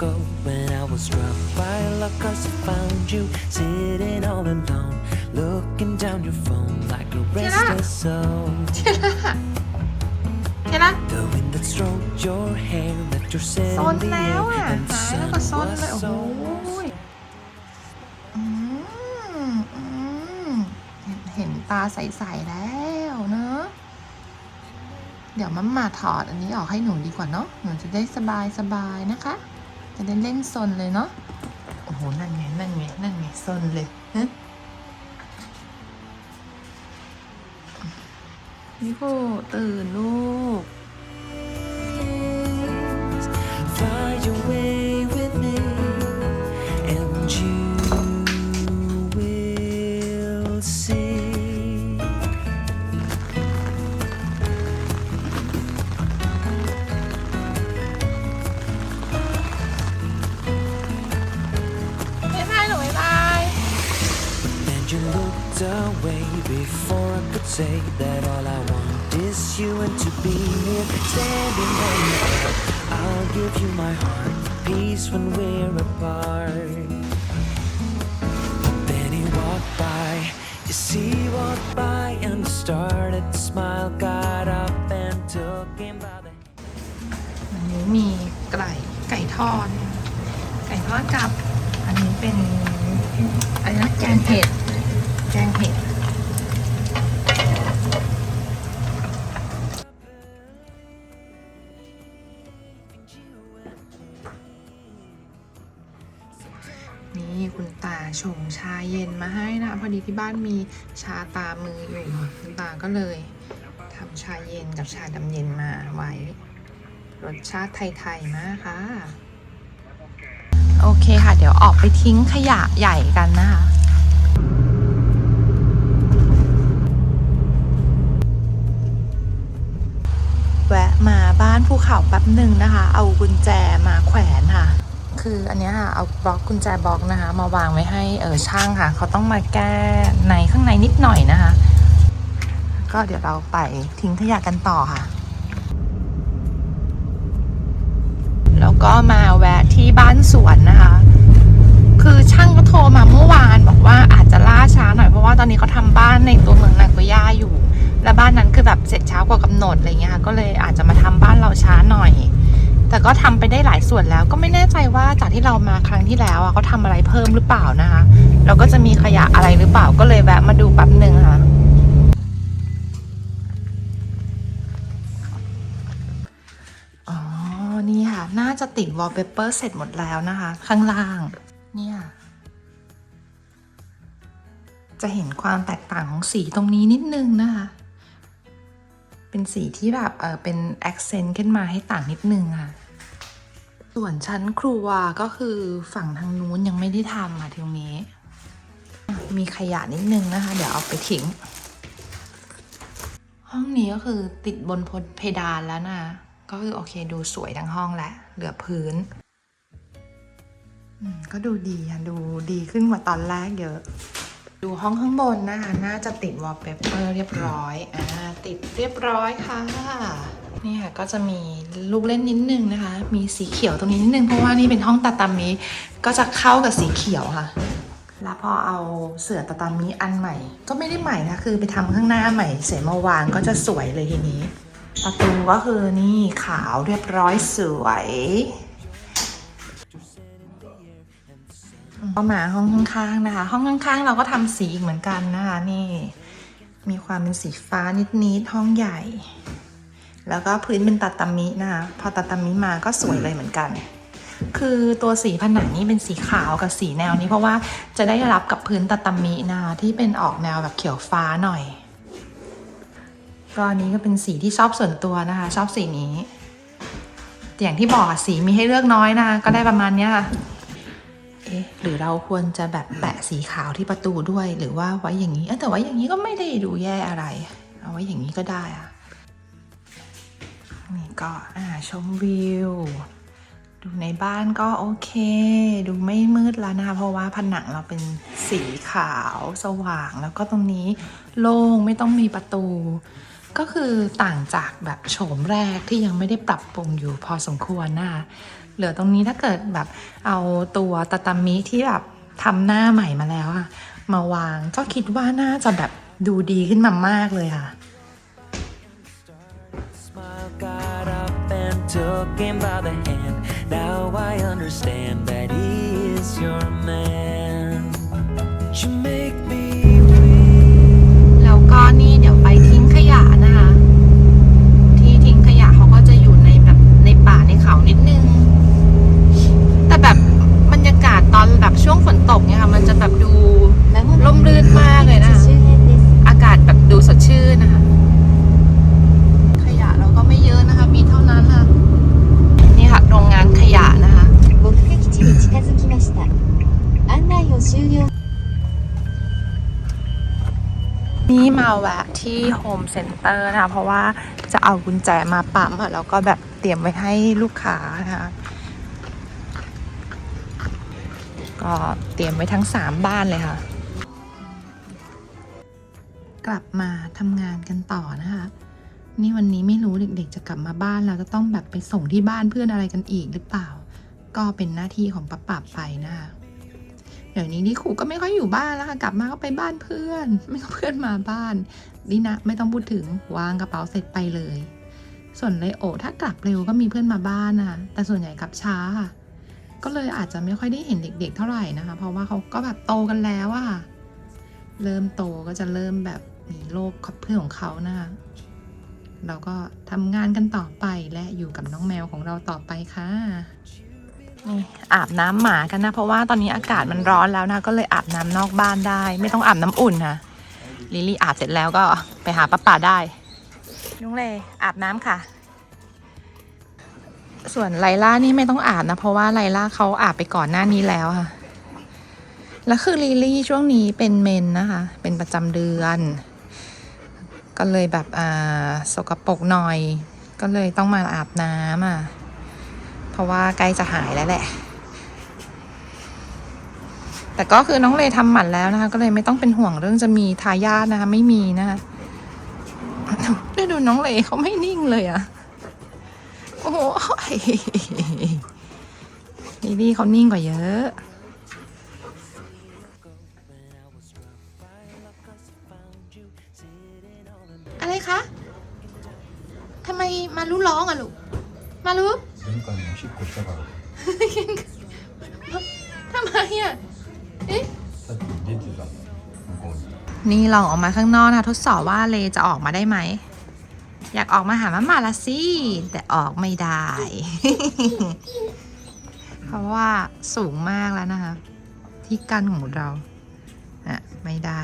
city of gold when I was struck by luck cause I found you sitting all alone looking down your phone like a restless soul เห็นละ the wind that stroked your hair left your scent ซน in the แล้ว air อะ and the หายแล้ว sun ก็ซนเลย was โอ้โห so อืมอืมเห็นตาใส ๆ แล้วเนอะ เดี๋ยวมัมมาถอดอันนี้ออกให้หนูดีกว่าเนาะ หนูจะได้สบายสบายๆนะคะ จะได้เล่นซนเลยเนาะ โอ้โห นั่นไง นั่นไง นั่นไงซนเลยฮะนี่กูตื่นลูก want is you and to be here, standing by your side. I'll give you my heart, peace when we're apart. Then he walked by, yes, he walked by and started to smile, got up and took him by the อันนี้มีไก่ไก่ทอด ไก่ทอดกับ อันนี้เป็นอะไรนะแกงเผ็ดแกงเผ็ด เย็นมาให้นะ พอดีที่บ้านมีชาตามืออยู่คุณตาก็เลยทำชาเย็นกับชาดำเย็นมาไว้ รสชาติไทยๆมากค่ะโอเคค่ะ เดี๋ยวออกไปทิ้งขยะใหญ่กันนะคะแวะมาบ้านภูเขาแป๊บหนึ่งนะคะ เอากุญแจมา คืออันเนี้ยค่ะเอาบล็อกกุญแจบล็อกนะคะ มาวางไว้ให้เออช่างค่ะ เขาต้องมาแก้ในข้างในนิดหน่อยนะคะ ก็เดี๋ยวเราไปทิ้งขยะกันต่อค่ะ แล้วก็มาแวะที่บ้านสวนนะคะ คือช่างก็โทรมาเมื่อวานบอกว่าอาจจะล่าช้าหน่อยเพราะว่าตอนนี้เขาทำบ้านในตัวเมืองนาโกย่าอยู่ และบ้านนั้นคือแบบเสร็จเช้ากว่ากำหนดอะไรเงี้ยค่ะก็เลยอาจจะมาทำบ้านเราช้าหน่อย แต่ก็ทำไปได้หลายส่วนแล้วก็ไม่แน่ใจว่าจากที่เรามาครั้งที่แล้วอะเขาทำอะไรเพิ่มหรือเปล่านะคะแล้วก็จะมีขยะอะไรหรือเปล่าก็เลยแวะมาดูแป๊บหนึ่งค่ะอ๋อนี่ค่ะ น่าจะติดวอลเปเปอร์เสร็จหมดแล้วนะคะ ข้างล่าง เนี่ย จะเห็นความแตกต่างของสีตรงนี้นิดนึงนะคะ เป็นสีที่แบบเออเป็นแอคเซนต์ขึ้นมาให้ต่างนิดนึงค่ะ ส่วนชั้นครัวก็คือฝั่งทางนู้นยังไม่ได้ทำค่ะตรงนี้ มีขยะนิดนึงนะคะ เดี๋ยวเอาไปทิ้ง ห้องนี้ก็คือติดบนเพดานแล้วนะ ก็คือโอเคดูสวยทั้งห้องแหละ เหลือพื้นก็ดูดีอะดูดีขึ้นกว่าตอนแรกเยอะ ดูห้องข้างบนนะคะน่าจะติดวอลเปเปอร์เรียบร้อยอ่าติดเรียบร้อยค่ะนี่ค่ะก็จะมีลูกเล่นนิดนึงนะคะ มีสีเขียวตรงนี้นิดนึงเพราะว่านี่เป็นห้องตาตามิก็จะเข้ากับสีเขียวค่ะ แล้วพอเอาเสื่อตาตามิอันใหม่ ก็ไม่ได้ใหม่นะคือไปทำข้างหน้าใหม่ เสร็จมาวางก็จะสวยเลยทีนี้ประตูก็คือนี่ขาวเรียบร้อยสวย ก็มาห้องข้างๆนะคะ ห้องข้างๆ เราก็ทำสีอีกเหมือนกันนะคะนี่ มีความเป็นสีฟ้านิดๆห้องใหญ่ แล้วก็พื้นเป็นตาตามินะคะพอตาตามิมาก็สวยเลยเหมือนกัน คือตัวสีผนังนี่เป็นสีขาวกับสีแนวนี้เพราะว่าจะได้รับกับพื้นตาตามินะคะที่เป็นออกแนวแบบเขียวฟ้าหน่อยก็อันนี้ก็เป็นสีที่ชอบส่วนตัวนะคะ ชอบสีนี้ อย่างที่บอกสีมีให้เลือกน้อยนะคะก็ได้ประมาณเนี้ยค่ะ เอ๊ะหรือเราควรจะแบบแปะสีขาวที่ประตูด้วย หรือว่าไว้อย่างนี้แต่ว่าอย่างนี้ก็ไม่ได้ดูแย่อะไร เอาไว้อย่างนี้ก็ได้อะนี่ก็อ่าชมวิว ดูในบ้านก็โอเค ดูไม่มืดแล้วนะคะเพราะว่าผนังเราเป็นสีขาวสว่าง แล้วก็ตรงนี้โล่งไม่ต้องมีประตู ก็คือต่างจากแบบโฉมแรกที่ยังไม่ได้ปรับปรุงอยู่พอสมควรนะคะเหลือตรงนี้ถ้าเกิดแบบเอาตัวตาตามิที่แบบทำหน้าใหม่มาแล้วอะมาวางก็คิดว่าน่าจะแบบดูดีขึ้นมามากเลยค่ะ แล้วก็นี่เดี๋ยวไปทิ้งขยะนะคะ ที่ทิ้งขยะเขาก็จะอยู่ในแบบในป่าในเขานิด นี่มาแวะที่โฮมเซ็นเตอร์นะคะ เพราะว่าจะเอากุญแจมาปั๊มอะแล้วก็แบบเตรียมไว้ให้ลูกค้านะคะก็เตรียมไว้ทั้ง 3 บ้านเลยค่ะ กลับมาทำงานกันต่อนะคะ นี่วันนี้ไม่รู้เด็กๆ จะกลับมาบ้านแล้วจะต้องแบบไปส่งที่บ้านเพื่อนอะไรกันอีกหรือเปล่า ก็เป็นหน้าที่ของป้าปับไปนะคะ เดี๋ยวนี้ดิขู่ก็ไม่ค่อยอยู่บ้านแล้วค่ะกลับมาก็ไปบ้านเพื่อน ไม่ต้องเพื่อนมาบ้านดินะไม่ต้องพูดถึงวางกระเป๋าเสร็จไปเลย ส่วนไลโอถ้ากลับเร็วก็มีเพื่อนมาบ้านนะคะแต่ส่วนใหญ่กลับช้าค่ะก็เลยอาจจะไม่ค่อยได้เห็นเด็ก ๆ เท่าไหร่นะคะ เพราะว่าเขาก็แบบโตกันแล้วอะเริ่มโตก็จะเริ่มแบบมีโลกครอบเพื่อนของเขานะคะเราก็ทำงานกันต่อไปและอยู่กับน้องแมวของเราต่อไปค่ะ นี่อาบน้ำหมากันนะ เพราะว่าตอนนี้อากาศมันร้อนแล้วนะ ก็เลยอาบน้ำนอกบ้านได้ ไม่ต้องอาบน้ำอุ่นนะลิลลี่อาบเสร็จแล้วก็ไปหาป้าป่าได้นุ้งเลอาบน้ำค่ะ ส่วนไลล่านี่ไม่ต้องอาบนะ เพราะว่าไลล่าเขาอาบไปก่อนหน้านี้แล้วค่ะ แล้วคือลิลลี่ช่วงนี้เป็นเมนนะคะ เป็นประจำเดือน ก็เลยแบบอ่าสกปรกหน่อย ก็เลยต้องมาอาบน้ำอะเพ ราะว่าใกล้จะหายแล้วแหละ แต่ก็คือน้องเลทำหมันแล้วนะคะ ก็เลยไม่ต้องเป็นห่วงเรื่องจะมีทายาทนะคะ ไม่มีนะคะได้ดูน้องเลเขาไม่นิ่งเลยอะโอ้โหนี่นี่เขานิ่งกว่าเยอะอะไรคะ ทำไมมารู้ร้องอะลูก มารู้ 그러니까 19세 바 로. ทำไมอะ.นี่ลองออกมาข้างนอกนะคะทดสอบว่าเลจะออกมาได้ไหม อยากออกมาหามาม่าละสิ แต่ออกไม่ได้ เพราะว่าสูงมากแล้วนะคะ ที่กั้นของเราอะไม่ได้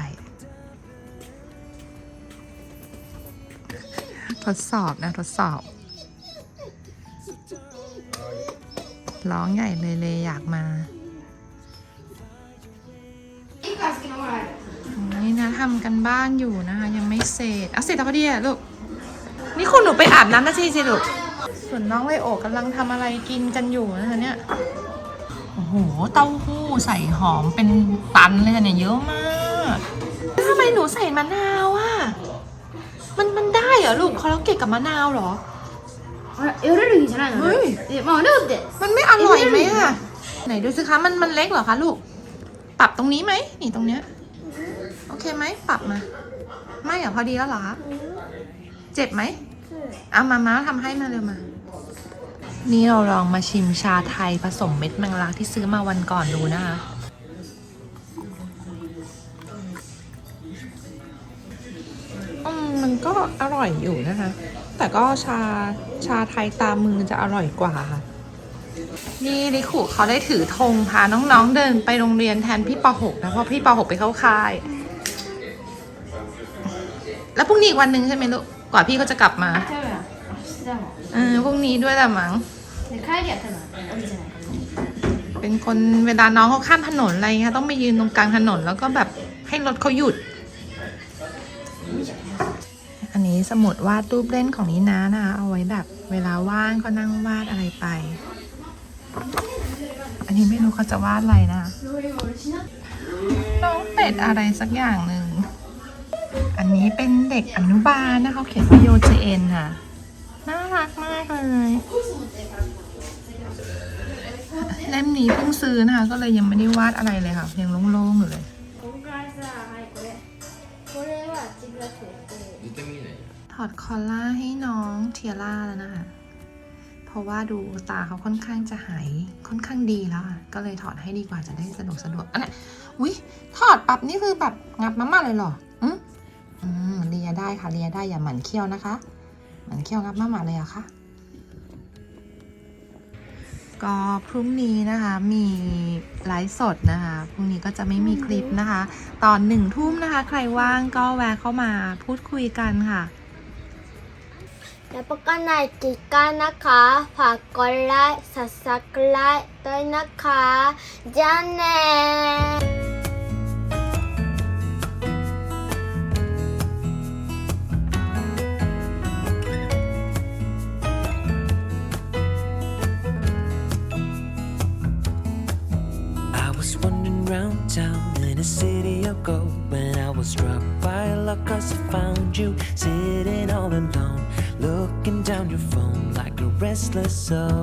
ทดสอบนะ ทดสอบ ร้องใหญ่เลยเลยอยากมา นี่นะทำกันบ้านอยู่นะคะ ยังไม่เสร็จเอาเสร็จแล้วพอดีอะลูก นี่คุณหนูไปอาบน้ำนาทีสิลูก ส่วนน้องไลโอกำลังทำอะไรกินกันอยู่นะคะเนี่ย โอ้โห เต้าหู้ใส่หอมเป็นตันเลยค่ะเนี่ยเยอะมากทำไมหนูใส่มะนาวอะมันมันได้เหรอลูกคาราเกะกับมะนาวเหรอ เ열흘 이잖아요 열 흘. 네, 뭐 어려운ห.มันไม่อร่อยไหมอะไหนดูสิคะมันมันเล็กเหรอคะลูก ปรับตรงนี้ไหมนี่ตรงเนี้ย โอเคไหมปรับมา ไม่เหรอพอดีแล้วเหรอเจ็บไหมเอามามาทำให้มาเร็วมา นี่เราลองมาชิมชาไทยผสมเม็ดแมงลักที่ซื้อมาวันก่อนดูนะคะ อืมมันก็อร่อยอยู่นะคะ แต่ก็ชาชาไทยตามมือจะอร่อยกว่าค่ะ นี่ลิคุเขาได้ถือธงพาน้องๆเดินไปโรงเรียนแทนพี่ป .6 นะเพราะพี่ป .6 ไปเข้าค่าย แล้วพรุ่งนี้อีกวันหนึ่งใช่ไหมลูกกว่าพี่เขาจะกลับมา 多分、明日も。 เออพรุ่งนี้ด้วยแหละมั้ง で、帰りは多分、あるじゃないかな。 เป็นคนเวลาน้องเขาข้ามถนนอะไรเงี้ยต้องไปยืนตรงกลางถนนแล้วก็แบบให้รถเขาหยุด นี้สมุดวาดรูปเล่นของนินานะคะเอาไว้แบบเวลาว่างก็นั่งวาดอะไรไป อันนี้ไม่รู้เขาจะวาดอะไรนะ น้องเป็ดอะไรสักอย่างหนึ่ง อันนี้เป็นเด็กอนุบาลนะคะเขาเขียนว่าโยเจเอ็นค่ะ น่ารักมากเลยเล่มนี้เพิ่งซื้อนะคะ ก็เลยยังไม่ได้วาดอะไรเลยค่ะยังโล่งๆอยู่เลย ถอดคอลล่าให้น้องเทียร่าแล้วนะคะ เพราะว่าดูตาเขาค่อนข้างจะหายค่อนข้างดีแล้วอะก็เลยถอดให้ดีกว่าจะได้สะดวกสะดวกอันนี้อุ้ยถอดปับนี่คือแบบงับมาม่าเลยเหรออืมอืมเลียได้ค่ะเลียได้อย่าหมั่นเคี้ยวนะคะ หมั่นเคี้ยวงับมาม่าเลยอะค่ะก็พรุ่งนี้นะคะมีไลฟ์สดนะคะ พรุ่งนี้ก็จะไม่มีคลิปนะคะ ตอนหนึ่งทุ่มนะคะ ใครว่างก็แวะเข้ามาพูดคุยกันค่ะ แล้วพบกันในกิจการนะคะ ฝากกดไลค์ subscribe ด้วยนะคะจ้าแน่ restless soul